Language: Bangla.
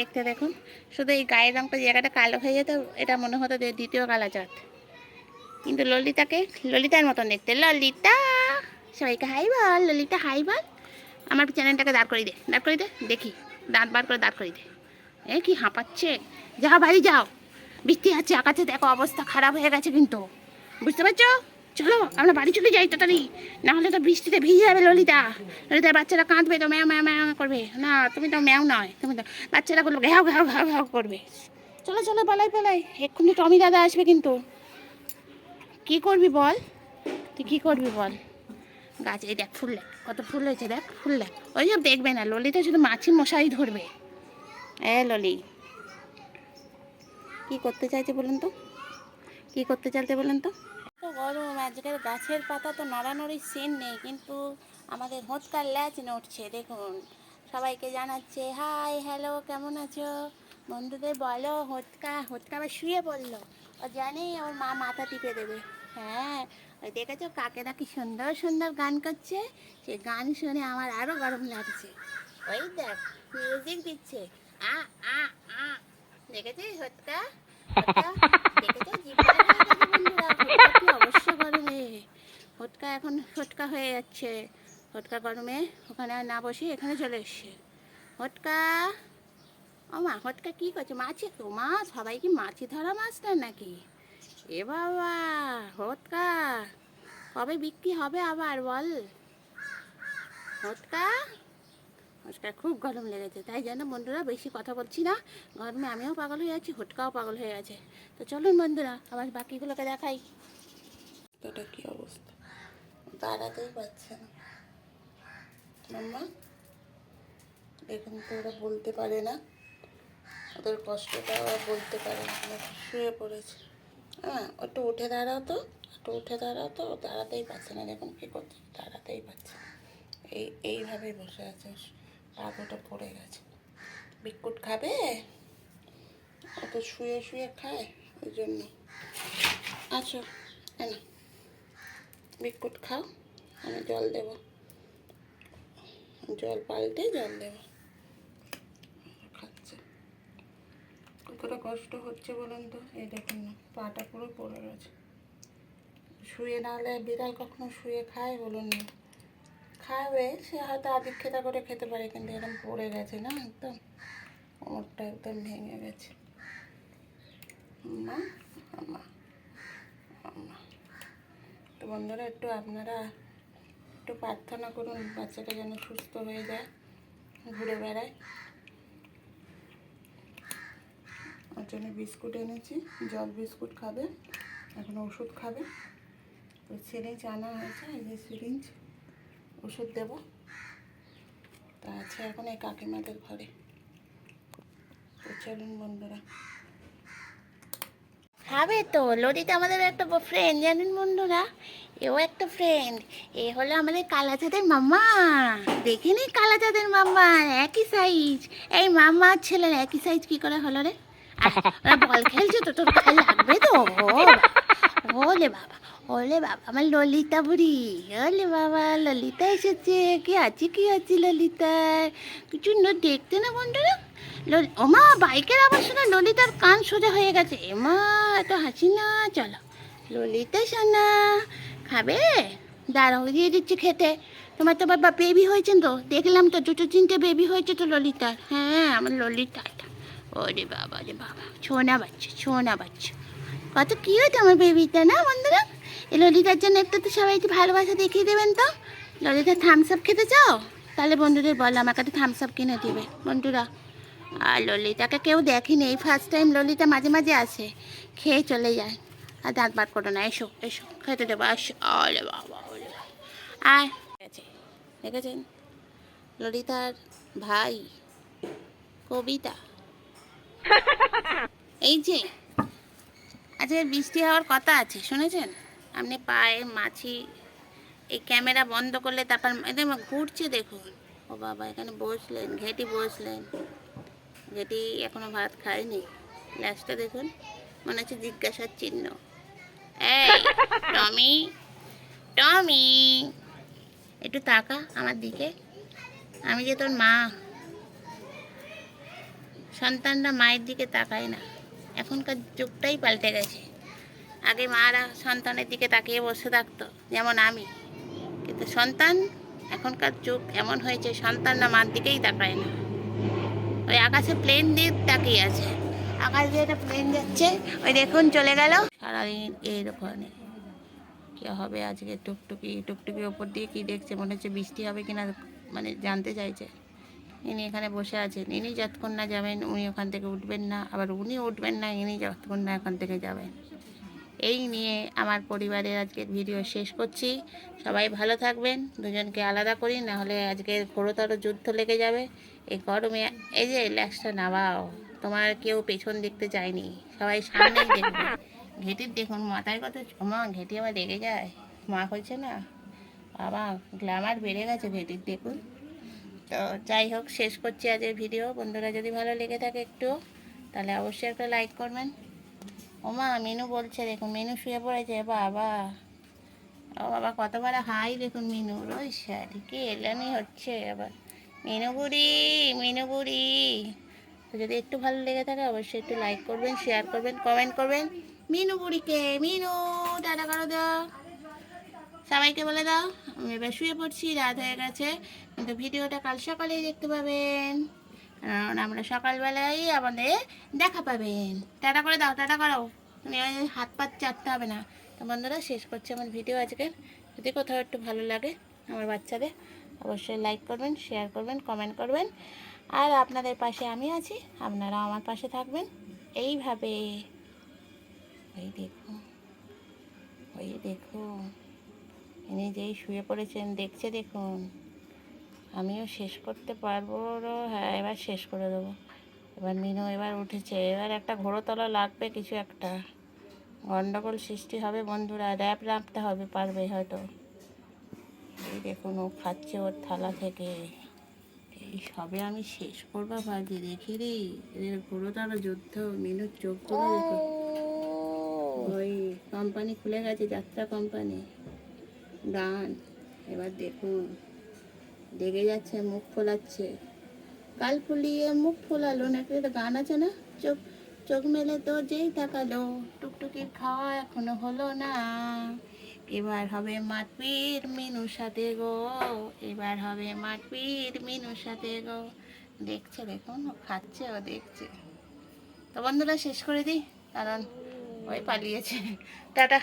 দেখতে দেখুন। শুধু এই গায়ের রঙটা জায়গাটা কালো হয়ে যেত, এটা মনে হতো যে দ্বিতীয় কালাচাঁদ কিন্তু ললিতাকে, ললিতার মতন দেখতে। ললিতা! সবাইকে হাই বল, ললিতা হাই বল। আমার চ্যানেলটাকে দাঁড় করে দে, দাঁড় করে দে, দেখি। দাঁত বার করে দাঁড় করে দে। এ কি হাঁপাচ্ছে? যাও বাড়ি যাও। বৃষ্টি আছে আকাশে দেখো অবস্থা খারাপ হয়ে গেছে কিন্তু। বুঝতে পারছ? চলো, আমরা বাড়ি চলে যাই তাড়াতাড়ি। না হলে তো বৃষ্টিতে ভিজে যাবে ললিতা। ললিতার বাচ্চারা কাঁদবে তো, ম্যাও ম্যাও ম্যাও করবে। না, তুমি তো ম্যাও নয়, তুমি তো বাচ্চারা করবে ঘাও ঘাও ঘাও ঘাও করবে। চলো চলো, পালাই পালাই। এক্ষুনি টমি দাদা আসবে কিন্তু। কি করবি বল? তুই কী করবি বল? গাছ, এই দেখ, ফুল দেখ, কত ফুল হয়েছে, দেখ, ফুল দেখ। ওই সব দেখবে না, ললিতা শুধু মাছি মশাই ধরবে। এ, ললি। কি করতে চাইছে বলুন তো? কি করতে চাইছে বলুন তো? তো গরম আজকের গাছের পাতা তো নড়ানড়ির সিন নেই, কিন্তু আমাদের হোঁচকার ল্যাচ নড়ছে, দেখুন। সবাইকে জানাচ্ছে হাই হ্যালো কেমন আছো? বন্ধুদের বলো হোঁচকা হোঁচকা আবার শুয়ে পড়ল। ও জানেই ওর মা মাথা টিপে দেবে। হ্যাঁ ওই দেখেছ কাকেরা কি সুন্দর সুন্দর গান করছে? সে গান শুনে আমার আরও গরম লাগছে। ওই দেখ মিউজিক দিচ্ছে। আ আ আ। দেখেছিস হোঁচকা হোঁচকা? দেখেছ জিভটা গেছে বন্ধুরা। হোঁচকা কি অবশ্য গরমে হোটকা এখন হোটকা হয়ে যাচ্ছে। হোটকা গরমে ওখানে না বসে এখানে চলে এসছে। হোটকা ও মা হোটকা কী করছে? মাছি? তো মাছ সবাই কি মাছি ধরা মাছটা নাকি? এ বাবা হোটকা কবে বিক্রি হবে আবার বল? হোটকা হোটকা খুব গরম লেগেছে তাই জন্য বন্ধুরা বেশি কথা বলছি না। গরমে আমিও পাগল হয়ে আছি হুটকাও পাগল হয়ে গেছে তো চলুন বন্ধুরা আবার বাকিগুলোকে দেখাই। এটা কি অবস্থা? দাঁড়াতেই পারছে না। মাম্মা এখন তো ওরা বলতে পারে না। ওদের কষ্টটা ওরা বলতে পারে না শুয়ে পড়েছে। হ্যাঁ একটু উঠে দাঁড়াও তো একটু উঠে দাঁড়াও তো দাঁড়াতেই পারছে না দেখুন কী করছে দাঁড়াতেই পারছে না। এই এইভাবেই বসে আছে পাগোটা পড়ে গেছে। বিস্কুট খাবে? ও তো শুয়ে শুয়ে খায়, ওই জন্য। আচ্ছা হ্যাঁ বিস্কুট খাও, আমি জল দেব। জল পাল্টে জল দেব। খাচ্ছে। কতটা কষ্ট হচ্ছে বলুন তো? এই দেখুন না, পাটা পুরো পড়ে গেছে। শুয়ে না হলে বিড়াল কখনো শুয়ে খায় বলুন না। খাবে, সে হয়তো আদিক খেতা করে খেতে পারে, কিন্তু এরকম পড়ে গেছে না একদম। ওমরটা একদম ভেঙে গেছে। মা তো বন্ধুরা, একটু আপনারা একটু প্রার্থনা করুন, বাচ্চাটা যেন সুস্থ হয়ে যায়, ঘুরে বেড়ায়। ওর জন্য বিস্কুট এনেছি, জল বিস্কুট খাবে, এখন ওষুধ খাবে। ওই সিরিঞ্জ আনা হয়েছে, এই যে সিরিঞ্জ। ওষুধ দেবো। তা আছে এখন এই কাকিমাদের ঘরে। চলুন বন্ধুরা। খাবে তো লরিটা আমাদের একটা ফ্রেন্ড জানেন বন্ধুরা? এও একটা ফ্রেন্ড এ হলো আমাদের কালাচাঁদের মাম্মা। দেখে নি কালাচাঁদের মাম্মা, একই সাইজ এই মাম্মা ছেলের একই সাইজ কি করে হলো রে? বল খেলছে তো, তোর লাগবে তো? ওলে বাবা ওলে বাবা, আমার ললিতা বুড়ি। ওলে বাবা, ললিতা এসেছে। কি আছে কি আছে ললিতার? কিছু না দেখতে না বন্ধুরা? ওমা বাইকের আবার শুনে ললিতার কান সোজা হয়ে গেছে। এমা এত হাসি না, চলো। ললিতা সোনা, খাবে? দাঁড়াও, দিয়ে দিচ্ছি খেতে। তোমার তো বাবা বেবি হয়েছেন তো? দেখলাম তো, দুটো তিনটে বেবি হয়েছে তো ললিতার। হ্যাঁ আমার ললিতাটা ওরে বাবা রে বাবা। ছোনা বাচ্চা ছোনা বাচ্চা। কত কি হয়েছে আমার বেবিটা না, বন্ধুরা? এই ললিতার জন্য একটু তো সবাই একটু ভালোবাসা দেখিয়ে দেবেন তো? ললিতা থামস আপ খেতে চাও? তাহলে বন্ধুদের বল, আমাকে একটা থামস আপ কিনে দিবে, বন্ধুরা। আর ললিতাকে কেউ দেখেনি, এই ফার্স্ট টাইম ললিতা মাঝে মাঝে আসে, খেয়ে চলে যায়। আর দাঁত বার করো না, এসো এসো, খেতে দেবো, আসো। আরে বাবা। আয় দেখেছেন? ললিতার ভাই, কবিতা। এই যে, আজকে বৃষ্টি হওয়ার কথা আছে, শুনেছেন? আপনি পায়ে মাছি এই ক্যামেরা বন্ধ করলে তারপর একদম ঘুরছে দেখুন। ও বাবা, এখানে বসলেন, ঘেটি বসলেন। ঘেটি এখনও ভাত খায়নি। লাস্টটা দেখুন, মনে হচ্ছে জিজ্ঞাসার চিহ্ন। টমি টমি, একটু তাকা আমার দিকে। আমি যে তোর মা। সন্তানরা মায়ের দিকে তাকায় না। এখনকার যুগটাই পাল্টে গেছে। আগে মারা সন্তানের দিকে তাকিয়ে বসে থাকতো, যেমন আমি। কিন্তু সন্তান, এখনকার যুগ এমন হয়েছে, সন্তান না মার দিকেই তাকায় না। ওই আকাশে প্লেন দিয়ে তাকিয়ে আছে। আকাশ দিয়ে একটা প্লেন যাচ্ছে, ওই দেখুন চলে গেল। সারাদিন এই ওখানে কি হবে আজকে? টুকটুকি টুকটুকি ওপর দিয়ে কি দেখছে? মনে হচ্ছে বৃষ্টি হবে কিনা মানে জানতে চাইছে। ইনি এখানে বসে আছেন। ইনি যতক্ষণ না যাবেন, উনি ওখান থেকে উঠবেন না। আবার উনি উঠবেন না, ইনি যতক্ষণ না এখান থেকে যাবেন। এই নিয়ে আমার পরিবারের আজকের ভিডিও শেষ করছি। সবাই ভালো থাকবেন, দুজনকে আলাদা করি না হলে আজকে ঘোরতর যুদ্ধ লেগে যাবে। এই গরমে, এই যে ল্যাক্সটা নামাও, তোমার কেউ পেছন দেখতে চায়নি সবাই সামনে দেখবে। ঘেটির দেখুন, মাথায় কত মা ঘেটি আমার রেগে যায়। মা হচ্ছে না, বাবা গ্ল্যামার বেড়ে গেছে ঘেটির দেখুন। তো যাই হোক, শেষ করছি আজকের ভিডিও। বন্ধুরা, যদি ভালো লেগে থাকে একটু, তাহলে অবশ্যই একটা লাইক করবেন। ওমা মিনু বলছে, দেখুন, মিনু শুয়ে পড়েছে, বাবা। ও বাবা, কতবার হাই দেখুন মিনু। ওই শাড়ি কি এলামি হচ্ছে আবার। মিনু বুড়ি মিনু বুড়ি। তো যদি একটু ভালো লেগে থাকে, অবশ্যই একটু লাইক করবেন শেয়ার করবেন কমেন্ট করবেন। মিনু বুড়িকে, মিনু, টাটা করো দাও। সবাইকে বলে দাও, আমি এবার শুয়ে পড়ছি, রাত হয়ে গেছে। কিন্তু ভিডিওটা কাল সকালেই দেখতে পাবেন। কারণ আমরা সকালবেলায় আমাদের দেখা পাবেন। টাটা করে দাও, টাটা করো। ওই হাত পাত চাটতে হবে না। তো বন্ধুরা, শেষ করছি আমার ভিডিও আজকে। যদি কোথাও একটু ভালো লাগে আমার বাচ্চাদের, অবশ্যই লাইক করবেন শেয়ার করবেন কমেন্ট করবেন। আর আপনাদের পাশে আমি আছি, আপনারাও আমার পাশে থাকবেন। এইভাবে। ওই দেখুন ওই দেখুন ইনি যেই শুয়ে পড়েছেন, দেখছে দেখুন। আমিও শেষ করতে পারব। হ্যাঁ এবার শেষ করে দেবো। এবার মিনু এবার উঠেছে। এবার একটা ঘোড়তলা লাগবে কিছু একটা। গন্ডগোল সৃষ্টি হবে বন্ধুরা, র্যাপ রাখতে হবে পারবে হয়তো। এই দেখুন, ও খাচ্ছে ওর থালা থেকে। এই সবে আমি শেষ করব ভাবছি দেখি রে, এদের ঘোড়তলা যুদ্ধ, মিনুর চোখগুলো দেখো। ওই কোম্পানি খুলে গেছে, যাত্রা কোম্পানি গান এবার দেখুন, দেখে যাচ্ছে, মুখ ফোলাচ্ছে। গাল ফুলিয়ে মুখ ফোলালো একটা গান আছে না? চোখ চোখ মেলে তো যেই তাকালো টুকটুকি খাওয়া এখনও হলো না। এবার হবে মাটপির মিনুর সাথে গো, এবার হবে মাটপির মিনুর সাথে গো। দেখছে দেখুন, ও খাচ্ছে, ও দেখছে। তো বন্ধুরা, শেষ করে দিই, কারণ ওই পালিয়েছে। টাটা।